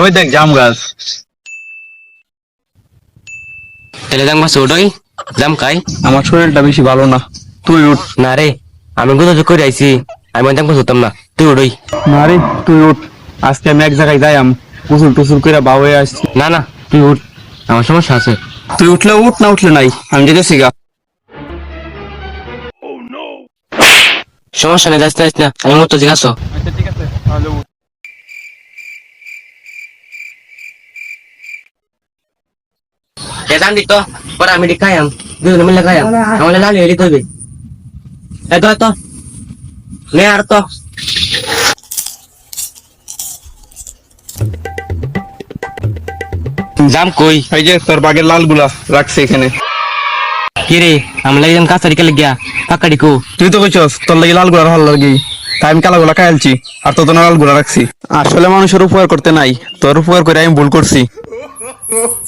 ওই দেখ জাম গাছ তাহলে জাম গাছ ওটাই? জাম খাই? আমার শরীরটা বেশি ভালো না। তুই উঠ। না রে আমি কোথাও যোগ করে আইছি। আমি জাম গাছ হতাম না। তুই ওটাই না রে তুই উঠ। আজকে আমি এক জায়গায় যাই আমি কুসুর টুসুর করে হয়ে আসছি। না না তুই উঠ। আমার সমস্যা আছে। তুই উঠলে উঠ না উঠলে নাই? আমি যেতেছি গা। সমস্যা নেই না না। আমি মতো জিজ্ঞাসা আচ্ছা ঠিক আছে তাহলে উঠ। দিত পরে আমি খাইয়াম দুজন মিলে খাইয়াম আমাদের লালি হেলি করবে এ তো তো নে আর তো জাম কই এই যে তোর বাগের লালগুলা রাখছি এখানে কি রে আমি লাগলাম কাছারি কে লাগিয়া পাকাড়ি কো তুই তো কইছস তোর লাগি লালগুলা ভালো লাগি তাই আমি কালাগুলা খাইলছি আর তোর লালগুলা রাখছি আসলে মানুষের উপকার করতে নাই তোর উপকার করে আমি ভুল করছি Oh